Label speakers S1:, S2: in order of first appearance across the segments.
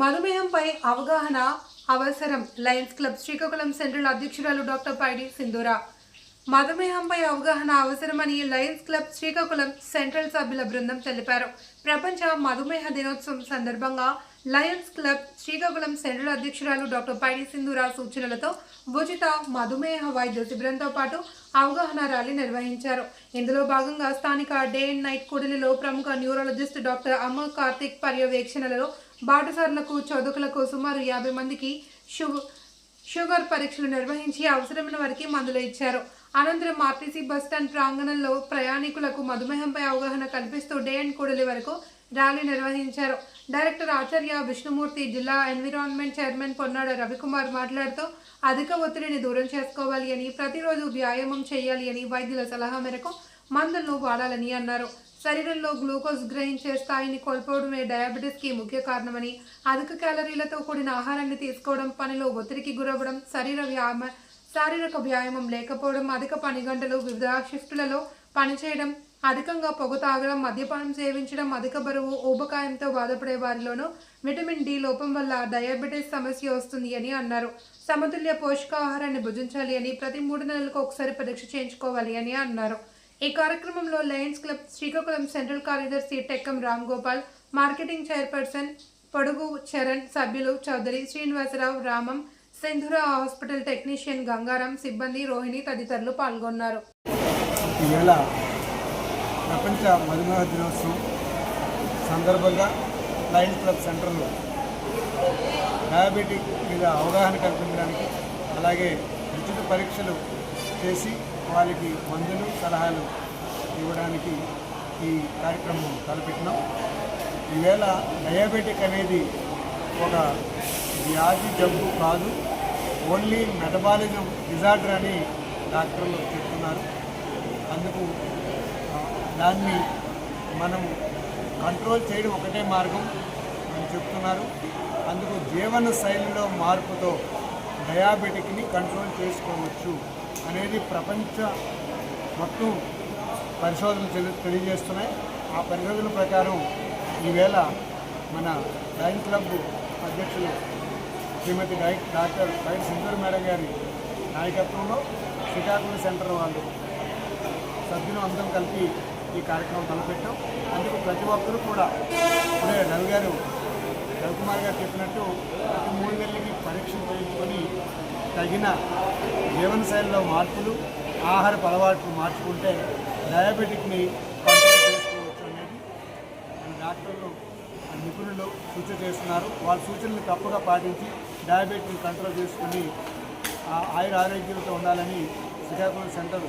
S1: మధుమేహంపై అవగాహన అవసరం Lions club Srikakulam central అధ్యక్షురాలు డాక్టర్ పైడి సింధూరా. మధుమేహంపై అవగాహన అవసరమని లయన్స్ క్లబ్ శ్రీకాకుళం సెంట్రల్ సభ్యుల బృందం తెలిపారు. ప్రపంచ మధుమేహ దినోత్సవం సందర్భంగా లయన్స్ క్లబ్ శ్రీకాకుళం సెంట్రల్ అధ్యక్షురాలు డాక్టర్ పైడి సింధూరా సూచనలతో ఉచిత మధుమేహ వైద్య శిబిరంతో పాటు అవగాహన ర్యాలీ నిర్వహించారు. ఇందులో భాగంగా స్థానిక డే అండ్ నైట్ కూడలిలో ప్రముఖ న్యూరాలజిస్ట్ డాక్టర్ అమ్మ కార్తిక్ పర్యవేక్షణలలో బాటసార్లకు చదువుకులకు సుమారు యాభై మందికి షు షుగర్ పరీక్షలు నిర్వహించి అవసరమైన వారికి మందులు ఇచ్చారు. అనంతరం ఆర్టీసీ బస్టాండ్ ప్రాంగణంలో ప్రయాణికులకు మధుమేహంపై అవగాహన కల్పిస్తూ డే అండ్ కూడలి వరకు ర్యాలీ నిర్వహించారు. డైరెక్టర్ ఆచార్య విష్ణుమూర్తి జిల్లా ఎన్విరాన్మెంట్ చైర్మన్ పొన్నాడ రవికుమార్ మాట్లాడుతూ అధిక ఒత్తిడిని దూరం చేసుకోవాలి అని ప్రతిరోజు వ్యాయామం చేయాలి అని వైద్యుల సలహా మేరకు మందులను వాడాలని అన్నారు. శరీరంలో గ్లూకోజ్ గ్రహించే స్థాయిని కోల్పోవడమే డయాబెటీస్కి ముఖ్య కారణమని అధిక క్యాలరీలతో కూడిన ఆహారాన్ని తీసుకోవడం పనిలో ఒత్తిడికి గురవ్వడం శరీర వ్యాయామ శారీరక వ్యాయామం లేకపోవడం అధిక పని గంటలు వివిధ షిఫ్టులలో పనిచేయడం అధికంగా పొగ తాగడం మద్యపానం సేవించడం అధిక బరువు ఊబకాయంతో బాధపడే వారిలోనూ విటమిన్ డి లోపం వల్ల డయాబెటీస్ సమస్య వస్తుంది అని అన్నారు. సమతుల్య పోషకాహారాన్ని భుజించాలి అని ప్రతి మూడు నెలలకు ఒకసారి పరీక్ష చేయించుకోవాలి అని అన్నారు. ఈ కార్యక్రమంలో లయన్స్ క్లబ్ శ్రీకాకుళం సెంట్రల్ కార్యదర్శి టెక్కం రామ్ గోపాల్ మార్కెటింగ్ చైర్పర్సన్ పొడుగు చరణ్ సభ్యులు చౌదరి శ్రీనివాసరావు రామం సింధుర హాస్పిటల్ టెక్నీషియన్ గంగారాం సిబ్బంది రోహిణి తదితరులు పాల్గొన్నారు.
S2: ప్రపంచ మధుమేహ దినోత్సవం సందర్భంగా లయన్స్ క్లబ్ సెంటర్లో డయాబెటిక్ మీద అవగాహన కల్పించడానికి అలాగే ఉచిత పరీక్షలు చేసి వాళ్ళకి మందులు సలహాలు ఇవ్వడానికి ఈ కార్యక్రమం తలపెట్టినాం. ఈవేళ డయాబెటిక్ అనేది ఒక వ్యాధి జబ్బు కాదు. ఓన్లీ మెటబాలిజం డిజార్డర్ అని డాక్టర్లు చెప్తున్నారు. అందుకు దాన్ని మనం కంట్రోల్ చేయడం ఒకటే మార్గం అని చెప్తున్నారు. అందుకు జీవన శైలిలో మార్పుతో డయాబెటిక్ని కంట్రోల్ చేసుకోవచ్చు. అనేది ప్రపంచ మొత్తం పరిశోధనలు తెలి- తెలియజేస్తున్నాయి. ఆ పరిశోధనల ప్రకారం ఈవేళ మన లయన్ క్లబ్ అధ్యక్షులు శ్రీమతి డై డాక్టర్ బయట సింధూర్ మేడం గారి నాయకత్వంలో శ్రీకాకుళం సెంటర్ వాళ్ళు సభ్యులు అందరం కలిపి ఈ కార్యక్రమం తలపెట్టాం. అందుకు ప్రతి ఒక్కరూ కూడా ఇప్పుడే రవి గారు రవికుమార్ గారు చెప్పినట్టు ప్రతి మూడు నెలలకి పరీక్షలు చేయించుకొని తగిన జీవనశైలిలో మార్పులు ఆహారపు అలవాట్లు మార్చుకుంటే డయాబెటిక్ని కంట్రోల్ చేసుకోవచ్చు అనేది డాక్టర్లు నిపుణులు సూచన చేస్తున్నారు. వాళ్ళ సూచనలు తప్పుగా పాటించి డయాబెటిక్ని కంట్రోల్ చేసుకుని ఆ ఆయుర ఆరోగ్యంతో ఉండాలని Srikakulam centre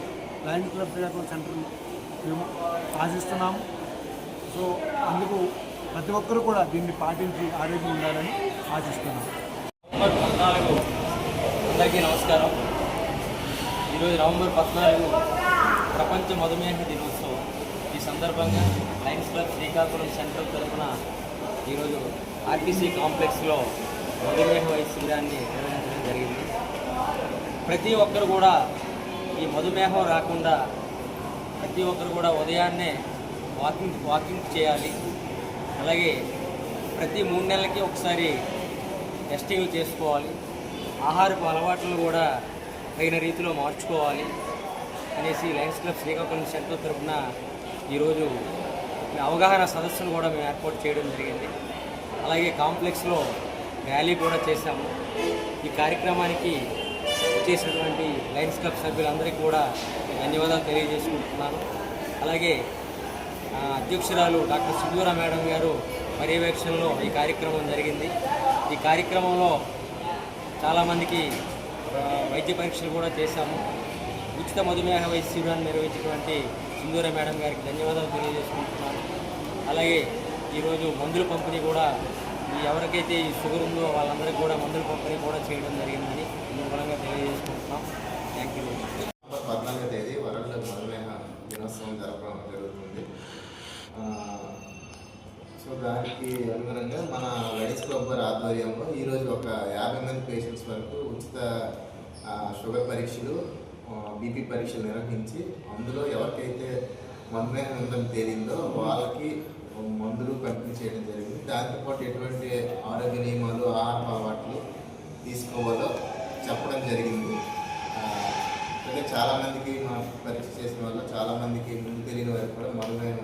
S2: lion club Srikakulam centre మేము ఆశిస్తున్నాము. సో అందుకు ప్రతి ఒక్కరూ కూడా దీన్ని పాటించి ఆరోగ్యం ఉండాలని ఆశిస్తున్నాము.
S3: అందరికీ నమస్కారం. ఈరోజు నవంబర్ పద్నాలుగు ప్రపంచ మధుమేహ దినోత్సవం. ఈ సందర్భంగా లయన్స్ క్లబ్ శ్రీకాకుళం సెంటర్ తరఫున ఈరోజు ఆర్టీసీ కాంప్లెక్స్లో మధుమేహ వైద్య శిబిరాన్ని నిర్వహించడం జరిగింది. ప్రతి ఒక్కరు కూడా ఈ మధుమేహం రాకుండా ప్రతి ఒక్కరు కూడా ఉదయాన్నే వాకింగ్ వాకింగ్ చేయాలి. అలాగే ప్రతి మూడు నెలలకి ఒకసారి టెస్టింగ్లు చేసుకోవాలి. ఆహారపు అలవాట్లను కూడా తగిన రీతిలో మార్చుకోవాలి అనేసి లయన్స్ క్లబ్ శ్రీకాకుళం సెంటర్ తరఫున ఈరోజు అవగాహన సదస్సును కూడా మేము ఏర్పాటు చేయడం జరిగింది. అలాగే కాంప్లెక్స్లో ర్యాలీ కూడా చేశాము. ఈ కార్యక్రమానికి చేసినటువంటి లయన్స్ క్లబ్ సభ్యులందరికీ కూడా ధన్యవాదాలు తెలియజేసుకుంటున్నాను. అలాగే అధ్యక్షురాలు డాక్టర్ సుబ్బూరా మేడం గారు పర్యవేక్షణలో ఈ కార్యక్రమం జరిగింది. ఈ కార్యక్రమంలో చాలామందికి వైద్య పరీక్షలు కూడా చేశాము. ఉచిత మధుమేహ వైద్య శిబిరాన్ని నిర్వహించినటువంటి సింధూరా మేడం గారికి ధన్యవాదాలు తెలియజేసుకుంటున్నాను. అలాగే ఈరోజు మందుల పంపిణీ కూడా ఎవరికైతే ఈ షుగర్ ఉందో వాళ్ళందరికీ కూడా మందుల పంపిణీ కూడా చేయడం జరిగిందని మూలంగా తెలియజేసుకుంటున్నాం. థ్యాంక్ యూ
S4: పద్నాలుగో తేదీ వరల్డ్ మధుమేహ దినోత్సవం జరపడం జరుగుతుంది. సో దానికి అనుగుణంగా మన లైన్స్ క్లబ్ వారి ఆధ్వర్యంలో ఈరోజు ఒక యాభై మంది పేషెంట్స్ వరకు ఉచిత షుగర్ పరీక్షలు బీపీ పరీక్షలు నిర్వహించి అందులో ఎవరికైతే మధుమేహం ఉందని తేలిందో వాళ్ళకి మందులు పంపిణీ చేయడం జరిగింది. దాంతోపాటు ఎటువంటి ఆరోగ్య నియమాలు ఆహార అలవాట్లు తీసుకోవాలో చెప్పడం జరిగింది. అంటే చాలామందికి మా పరీక్ష చేసిన వల్ల చాలామందికి ముందు తెలియని వారికి కూడా మధుమేహం